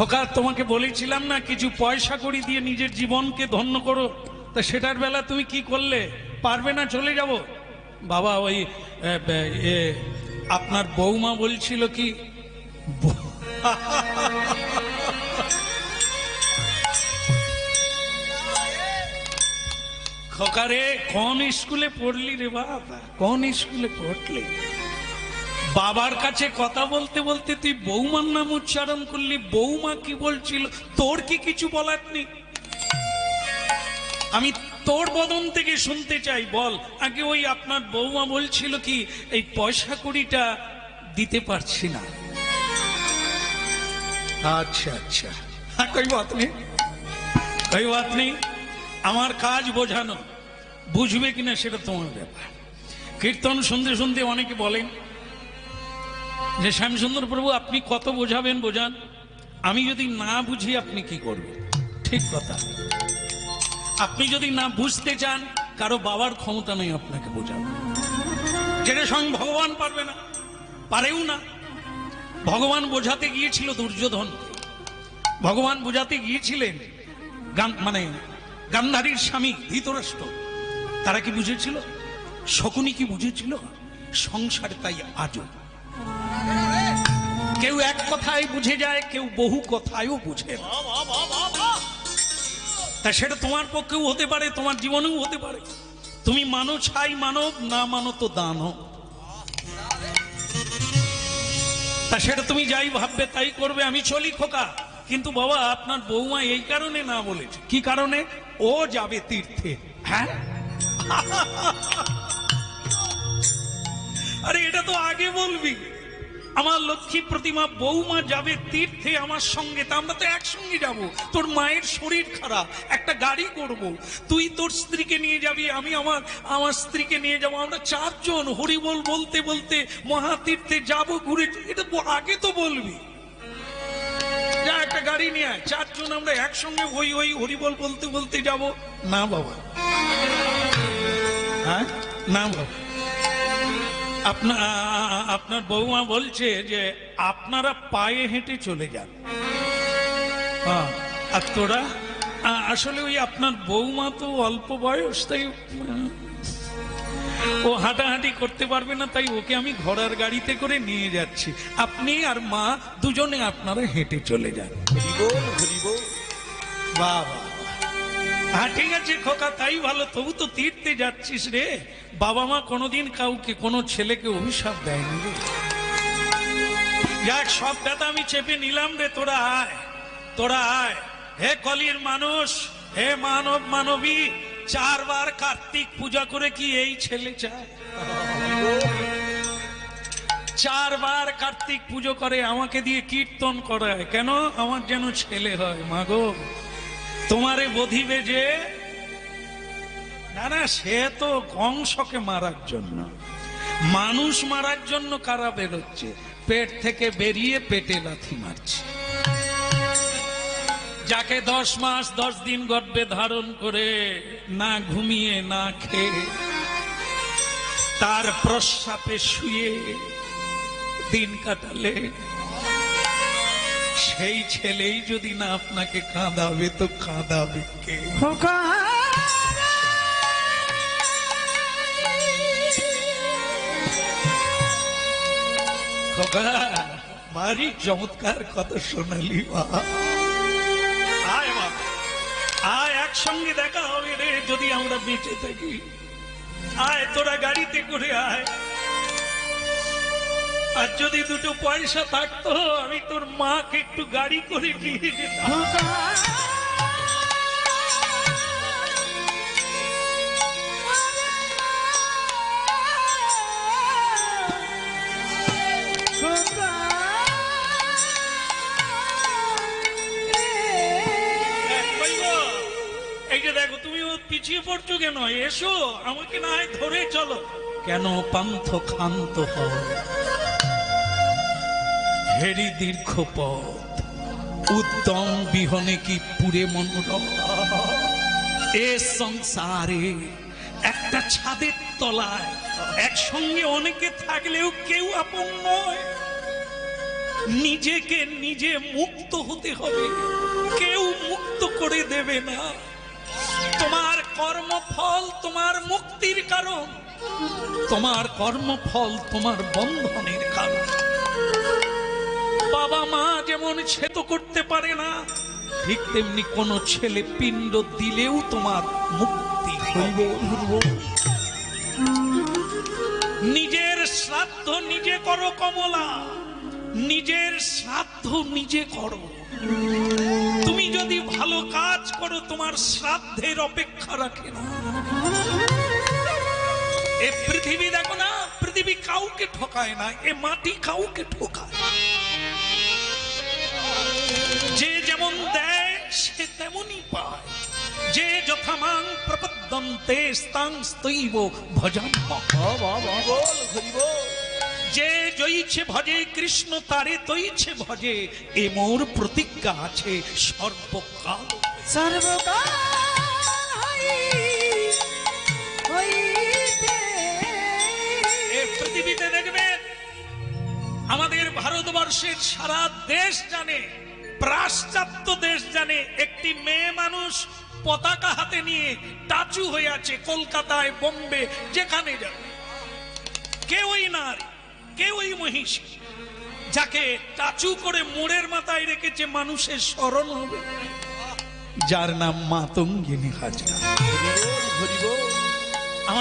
খোকা, তোমাকে বলেছিলাম না, কিছু পয়সা করি দিয়ে নিজের জীবনকে ধন্য করো। তা সেটার বেলা তুমি কি করলে? পারবে না, চলে যাব। বাবা, ওই আপনার বৌমা বলছিল কি খোকারে কোন স্কুলে পড়লি রে বাবা? কোন স্কুলে পড়লি? বাবার কাছে কথা বলতে বলতে তুই বৌমার নাম উচ্চারণ করলি। বৌমা কি বলছিল? তোর কি কিছু বলার নেই? আমি তোর বদন থেকে শুনতে চাই বল। আগে ওই আপনার বৌমা বলছিল কি এই পয়সা কুড়িটা দিতে পারছি না। আচ্ছা আচ্ছা। হ্যাঁ কই বাত নেই কই বাত নেই আমার কাজ বোঝানো। বুঝবে কিনা সেটা তোমার ব্যাপার। কীর্তন শুনতে শুনতে অনেকে বলেন যে শ্যামসুন্দর প্রভু, আপনি কত বোঝাবেন বোঝান? আমি যদি না বুঝি, আপনি কি করবেন? ঠিক কথা। আপনি যদি না বুঝতে চান, কারও বাবার ক্ষমতা নেই আপনাকে বোঝানো যেটা স্বয়ং ভগবান পারবে না, পারেও না। ভগবান বোঝাতে গিয়েছিল দুর্যোধন। ভগবান বোঝাতে গিয়েছিলেন মানে গান্ধারীর স্বামী ধৃতরাষ্ট্র। তারা কি বুঝেছিল? শকুনি কি বুঝেছিল? সংসার তাই আজও। কেউ এক কথায় বুঝে যায়, কেউ বহু কথায়ও বুঝে না। তা সেটা তোমার পক্ষেও হতে পারে, তোমার জীবনেও হতে পারে। তুমি মানো ছাই মানব না মানো তো দানব। তা সেটা তুমি যাই ভাববে, তাই করবে, আমি চলি খোকা। কিন্তু বাবা, আপনার বৌমা এই কারণে না বলেছে। কি কারণে? ও যাবে তীর্থে। হ্যাঁ? আরে, এটা তো আগে বলবি। আমার লক্ষ্মী প্রতিমা বৌমা যাবে তীর্থে আমার সঙ্গে, তা আমরা তো একসঙ্গে যাব। তোর মায়ের শরীর খারাপ, একটা গাড়ি করব। তুই তোর স্ত্রীকে নিয়ে যাবি, আমি আমার আমার স্ত্রীকে নিয়ে যাব। আমরা চারজন হরিবল বলতে বলতে মহাতীর্থে যাব, ঘুরে এটা আগে তো বলবি। যা, একটা গাড়ি নিয়ে আয়। চারজন আমরা একসঙ্গে ওই ওই হরিবল বলতে বলতে যাব। না বাবা। হ্যাঁ? না বাবা। আপনার বৌমা বলছে যে আপনারা পায়ে হেঁটে চলে যান। আর তোরা? আসলে ওই আপনার বৌমা তো অল্প বয়স, তাই ও হাঁটাহাঁটি করতে পারবে না, তাই ওকে আমি ঘোড়ার গাড়িতে করে নিয়ে যাচ্ছি। আপনি আর মা দুজনে আপনারা হেঁটে চলে যান। বাবা হ্যাঁ ঠিক খোকা, তাই ভালো। তবু তো তীর্থে যাচ্ছিস রে। বাবা মা কোনোদিন কাউকে, কোনো ছেলেকে অভিশাপ দেয়নি যাক আমি চেপে নিলাম রে, তোরা আয় তোরা আয়। হে কলির মানুষ, হে মানব মানবী, চারবার কার্তিক পূজা করে কি এই ছেলে চায়? চারবার কার্তিক পুজো করে, আমাকে দিয়ে কীর্তন করায়। কেন? আমার যেন ছেলে হয় মাগো তোমারে বধিবে যে? না সে তো কংসকে মারার জন্য। মানুষ মারার জন্য কারা বেরোচ্ছে? পেট থেকে বেরিয়ে পেটে লাথি মারছে। যাকে দশ মাস, দশ দিন গর্ভে ধারণ করে না ঘুমিয়ে, না খেয়ে, তার প্রস্রাপে শুয়ে দিন কাটালে সেই ছেলেই যদি না আপনাকে কাঁদাবে, তো কাঁদাবে কে? খোকা ভারী চমৎকার কথা শোনালি, মা। আয় মা। আয়, একসঙ্গে দেখা হবে রে, যদি আমরা বেঁচে থাকি। আয়, তোরা গাড়িতে করে আয়। আর যদি দুটো পয়সা থাকতো, আমি তোর মাকে একটু গাড়ি করে নিয়ে যেতাম। কই গো? এই যে দেখো, তুমি ও পিছিয়ে পড়ছো কেন? এসো, আমাকে না ধরে চলো। কেন পান্থ ক্ষান্ত হয় হেরি দীর্ঘ পথ। উত্তম বিহনে কি পুরে মনোরম? এ সংসারে একটা ছাদের তলায় একসঙ্গে অনেকে থাকলেও কেউ আপন নয়। নিজেকে নিজে মুক্ত হতে হবে, কেউ মুক্ত করে দেবে না। তোমার কর্মফল তোমার মুক্তির কারণ, তোমার কর্মফল তোমার বন্ধনের কারণ। বাবা মা যেমন ছেদ করতে পারে না, ঠিক তেমনি কোন ছেলে পিণ্ড দিলেও তোমার মুক্তি হবে। নিজের শ্রাদ্ধ নিজে করো কমলা, নিজের শ্রাদ্ধ নিজে করো। তুমি যদি ভালো কাজ করো, তোমার শ্রাদ্ধের অপেক্ষা রাখে না। এ পৃথিবী দেখো না, পৃথিবী কাউকে ঠকায় না, এ মাটি কাউকে ঠকায় যেমন দেয় সে তেমনই পায়। যে যথামাং প্রপদ্যন্তে স্তাং স্তৈব ভজন যে জয়ীছে ভজে কৃষ্ণ তারে তৈছে ভজে এ মোর প্রতিজ্ঞা আছে সর্বকাল। সর্বকাল পৃথিবীতে দেখবেন আমাদের ভারতবর্ষের সারা দেশ জানে পাশ্চাত্য দেশ জানে একটি মেয়ে মানুষ পতাকা হাতে নিয়ে টাচু হয়ে আছে কলকাতায়, বোম্বে, যেখানে যাবে। কেউই নারী, কেউই মহিষী, যাকে টাচু করে মোড়ের মাথায় রেখেছে মানুষের স্মরণ হবে। যার নাম মাতঙ্গিনী হাজরা।